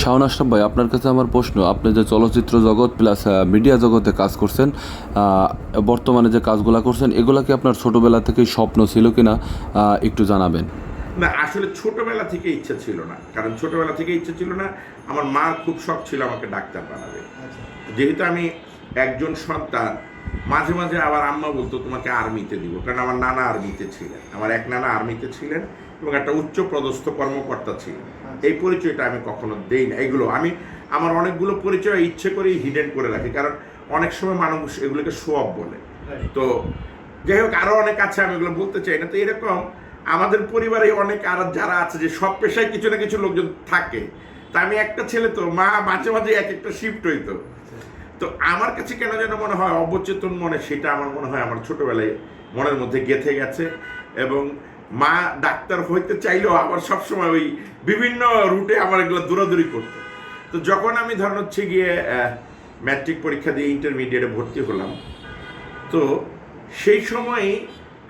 শাওন আশরাফ ভাই আপনার কাছে আমার প্রশ্ন। আপনি যে চলচ্চিত্র জগৎ প্লাস মিডিয়া জগতে কাজ করছেন বর্তমানে যে কাজগুলো করছেন এগুলা কি আপনার ছোটবেলা থেকেই স্বপ্ন ছিল কিনা আহ, একটু জানাবেন। না আসলে ছোটোবেলা থেকে ইচ্ছা ছিল না। কারণ ছোটোবেলা থেকে ইচ্ছা ছিল না আমার মার খুব শখ ছিল আমাকে ডাক্তার বানাবে। যেহেতু আমি একজন সন্তান মাঝে মাঝে আবার আম্মা বলতো তোমাকে আর্মিতে দিব। কারণ আমার নানা আর্মিতে ছিলেন। আমার এক নানা আর্মিতে ছিলেন এবং একটা উচ্চ পদস্থ কর্মকর্তা ছিলেন। এই পরিচয়টা আমি কখনো দেই না। এগুলো আমি আমার অনেকগুলো পরিচয় ইচ্ছে করেই হিডেন করে রাখি কারণ অনেক সময় মানুষ এগুলোকে সোয়াব বলে। তো যাই হোক আরও অনেক আছে আমি এগুলো বলতে চাই না। তো এরকম আমাদের পরিবারে অনেক আর যারা আছে যে সব পেশায় কিছু না কিছু লোকজন থাকে তা আমি একটা ছেলে তো মা মাঝে মাঝে এক একটা শিফট হইতো তো আমার কাছে কেন যেন মনে হয় অবচেতন মনে সেটা আমার মনে হয় আমার ছোটবেলায় মনের মধ্যে গেথে গেছে। এবং মা ডাক্তার হইতে চাইলেও আবার সবসময় ওই বিভিন্ন রুটে আমার এগুলো দৌড়াদৌড়ি করতো। তো যখন আমি ধরেন হচ্ছে গিয়ে ম্যাট্রিক পরীক্ষা দিয়ে ইন্টারমিডিয়েটে ভর্তি হলাম, তো সেই সময়ই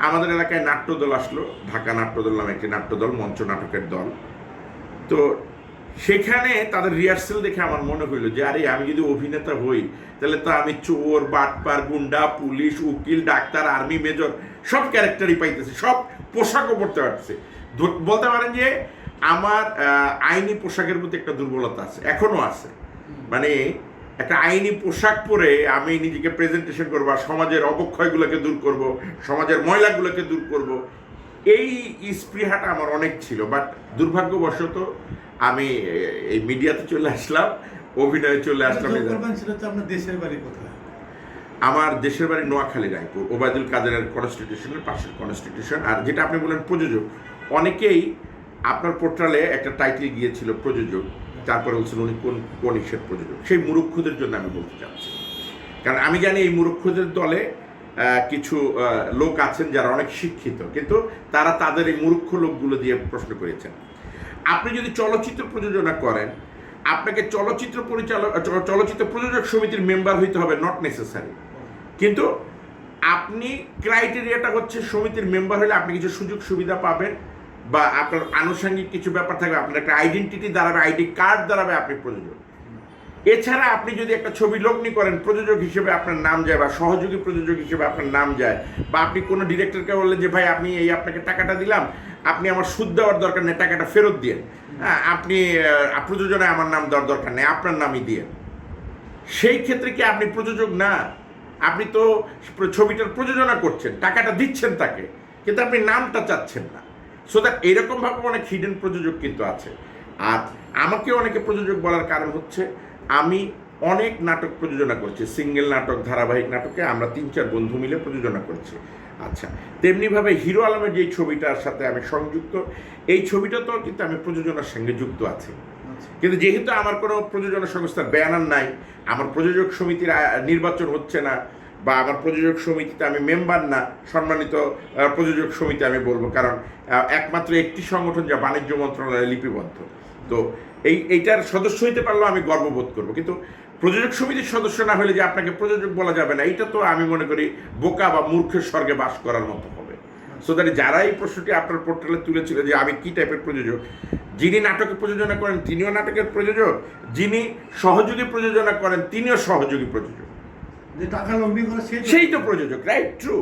আমাদের এলাকায় নাট্যদল আসলো, ঢাকা নাট্যদল নামে একটি নাট্যদল, মঞ্চ নাটকের দল। তো সেখানে তাদের রিহার্সেল দেখে আমার মনে হইল যে আরে আমি যদি অভিনেতা হই তাহলে তো আমি চোর বাটপার গুন্ডা পুলিশ উকিল ডাক্তার আর্মি মেজর সব ক্যারেক্টারই পাইতেছি সব পোশাকও পড়তে পারতেছি। বলতে পারেন যে আমার আইনি পোশাকের প্রতি একটা দুর্বলতা আছে এখনও আছে। মানে একটা আইনি পোশাক পরে আমি নিজেকে প্রেজেন্টেশন করব আর সমাজের অবক্ষয়গুলোকে দূর করব সমাজের ময়লাগুলোকে দূর করব। এই স্পৃহাটা আমার অনেক ছিল বাট দুর্ভাগ্যবশত আমি এই মিডিয়াতে চলে আসলাম অভিনয়ে চলে আসলাম। হচ্ছে আপনার দেশের বাড়ি কোথায়? আমার দেশের বাড়ি নোয়াখালী রায়পুর ওবায়দুল কাদেরের কনস্টিটিউশনের পাশের কনস্টিটিউশন আর যেটা আপনি বলেন প্রযোজক অনেকেই আপনার পোর্টালে একটা টাইটেল গিয়েছিল প্রযোজক তারপরে বলছেন উনি কোন কোন ইসের প্রযোজক? সেই মুরুক্ষদের জন্য আমি বলতে চাচ্ছি। কারণ আমি জানি এই মুরুক্ষদের দলে কিছু লোক আছেন যারা অনেক শিক্ষিত, কিন্তু তারা তাদের এই মূর্খ লোকগুলো দিয়ে প্রশ্ন করেছেন। আপনি যদি চলচ্চিত্র প্রযোজনা করেন, আপনাকে চলচ্চিত্র পরিচালক চলচ্চিত্র প্রযোজক সমিতির মেম্বার হইতে হবে নট নেসেসারি কিন্তু আপনি ক্রাইটেরিয়াটা হচ্ছে সমিতির মেম্বার হলে আপনি কিছু সুযোগ সুবিধা পাবেন বা আপনার আনুষঙ্গিক কিছু ব্যাপার থাকবে, আপনার একটা আইডেন্টিটি দাঁড়াবে আইডি কার্ড দাঁড়াবে আপনি প্রযোজক। এছাড়া আপনি যদি একটা ছবি লগ্নি করেন, প্রযোজক হিসেবে আপনার নাম যায় বা সহযোগী প্রযোজক হিসেবে আপনার নাম যায়, বা আপনি কোনো ডিরেক্টরকে বললেন যে, ভাই আপনি এই আপনাকে টাকাটা দিলাম, আপনি আমার সুদ দেওয়ার দরকার নেই, টাকাটা ফেরত দিয়ে। হ্যাঁ আপনি প্রযোজনায় আমার নাম দেওয়ার দরকার নেই, আপনার নামই দিয়ে। সেই ক্ষেত্রে কি আপনি প্রযোজক? না। আপনি তো ছবিটার প্রযোজনা করছেন, টাকাটা দিচ্ছেন তাকে, কিন্তু আপনি নামটা চাচ্ছেন না। সো দ্যাট এইরকমভাবে অনেক হিডেন প্রযোজক কিন্তু আছে। আর আমাকে অনেকে প্রযোজক বলার কারণ হচ্ছে আমি অনেক নাটক প্রযোজনা করছি সিঙ্গেল নাটক ধারাবাহিক নাটকে আমরা তিন চার বন্ধু মিলে প্রযোজনা করছি। আচ্ছা তেমনিভাবে হিরো আলমের যেই ছবিটার সাথে আমি সংযুক্ত এই ছবিটাতেও কিন্তু আমি প্রযোজনার সঙ্গে যুক্ত আছি। আচ্ছা। কিন্তু যেহেতু আমার কোনো প্রযোজনা সংস্থার ব্যানার নাই আমার প্রযোজক সমিতির নির্বাচন হচ্ছে না বা আমার প্রযোজক সমিতিতে আমি মেম্বার না সম্মানিত প্রযোজক সমিতি আমি বলব কারণ একমাত্র একটি সংগঠন যা বাণিজ্য মন্ত্রণালয়ে লিপিবদ্ধ। তো এই এইটার সদস্য হইতে পারলেও আমি গর্ববোধ করব। কিন্তু প্রযোজক সমিতির সদস্য না হলে যে আপনাকে প্রযোজক বলা যাবে না এইটা তো আমি মনে করি বোকা বা মূর্খের স্বর্গে বাস করার মতো হবে। সো দ্যাট যারা এই প্রশ্নটি আপনার পোর্টালে তুলেছিল যে আমি কি টাইপের প্রযোজক যিনি নাটকে প্রযোজনা করেন তিনিও নাটকের প্রযোজক যিনি সহযোগী প্রযোজনা করেন তিনিও সহযোগী প্রযোজক। সেই তো প্রযোজক রাইট ট্রু